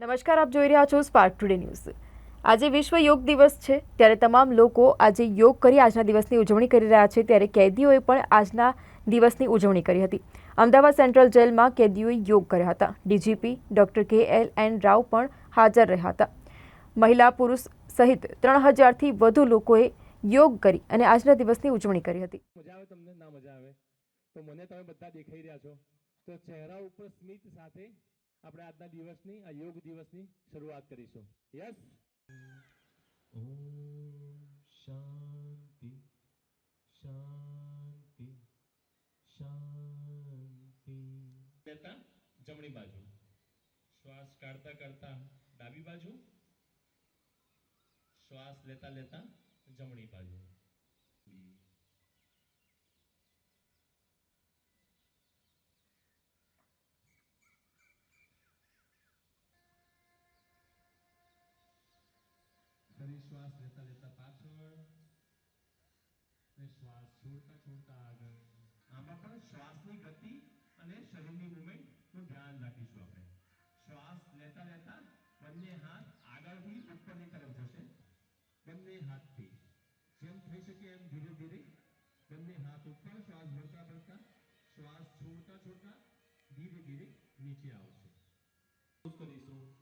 નમસ્કાર, આપ જોઈ રહ્યા છો સ્પાર્ક ટુડે ન્યૂઝ આજે વિશ્વ યોગ દિવસ છે, ત્યારે તમામ લોકો આજે યોગ કરી આજના દિવસની ઉજવણી કરી રહ્યા છે, ત્યારે કેદીઓએ પણ આજના દિવસની ઉજવણી કરી હતી. અમદાવાદ સેન્ટ્રલ જેલમાં કેદીઓએ યોગ કર્યા હતા. DGP doctor K L N Rao પણ હાજર રહ્યા હતા. મહિલા પુરુષ સહિત ત્રણ હજારથી વધુ લોકોએ યોગ કરી અને આજના દિવસની ઉજવણી કરી હતી. મજા આવે તમને? ના મજા આવે. તો મને તમે બધા દેખાઈ રહ્યા છો. તો ચહેરા ઉપર સ્મિત સાથે આપણે આજના દિવસની આ યોગ દિવસની શરૂઆત કરીશું. યસ ઓમ શાંતિ શાંતિ શાંતિ. લેતા જમણી બાજુ. શ્વાસ કાઢતા કાઢતા ડાબી બાજુ. શ્વાસ લેતા લેતા જમણી બાજુ. ફરી લેતા લેતા પાછળ શ્વાસ છોડતા છોડતા આગળ. આમાં પણ શ્વાસની ગતિ અને શરીરની મૂવમેન્ટનું ધ્યાન રાખીશું આપણે. શ્વાસ લેતા લેતા બંને હાથ આગળથી ઉપરની તરફ જશે. બંને હાથથી. જેમ થઈ શકે એમ ધીરે ધીરે બંને હાથ ઉપર શ્વાસ ભરતા ભરતા, શ્વાસ છોડતા છોડતા ધીરે ધીરે નીચે આવશે. કરીશું.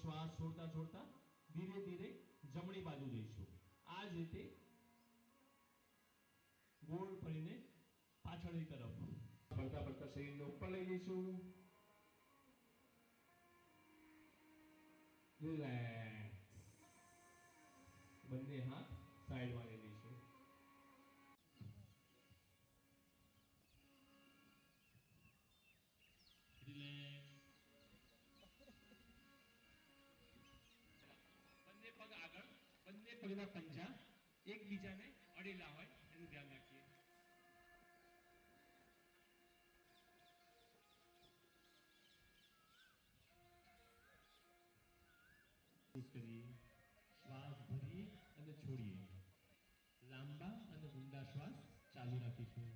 શ્વાસ છોડતા છોડતા ધીરે ધીરે જમણી બાજુ જઈશું. આ જ રીતે ગોળ ફરીને પાછળની તરફ. ફરતા ફરતા શરીરને ઉપર લઈ જઈશું બંને હાથ સાઈડમાં લઈ બંને પગના પંજા એકબીજાને અડેલા હોય એનું ધ્યાન રાખીએ કરીએ શ્વાસ ભરીએ અને છોડીએ લાંબા અને ઊંડા શ્વાસ ચાલુ રાખીશું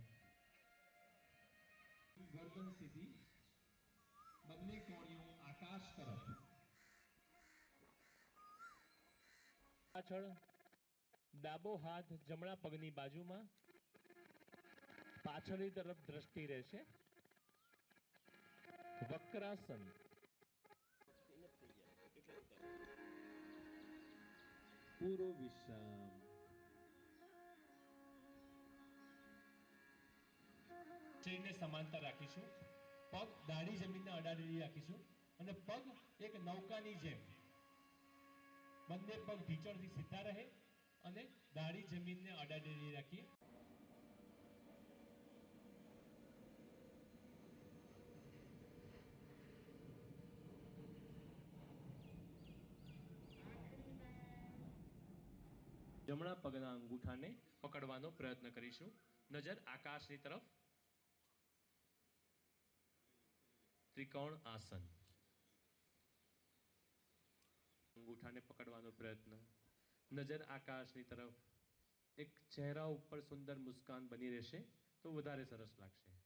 ગરદન સીધી બંને કોણીઓ આકાશ તરફ પાછળ ડાબો હાથ જમણા પગની બાજુમાં પાછળની તરફ દ્રષ્ટિ રહેશે. વક્રાસન. પૂરો વિશ્રામ. શરીરને સમાંતર રાખીશું. પગ દાઢી જમીનને અડાડી રાખીશું. અને પગ એક નૌકાની જેમ. બંને પગ ઢીચણથી સીધા રહે અને દાઢી જમીનને અડાડેલી રાખીએ. જમણા પગના અંગૂઠાને પકડવાનો પ્રયત્ન કરીશું. નજર આકાશની તરફ. ત્રિકોણ આસન. અંગૂઠાને પકડવાનો પ્રયત્ન. નજર આકાશની તરફ. એક ચહેરા ઉપર સુંદર મુસ્કાન બની રહેશે તો વધારે સરસ લાગશે.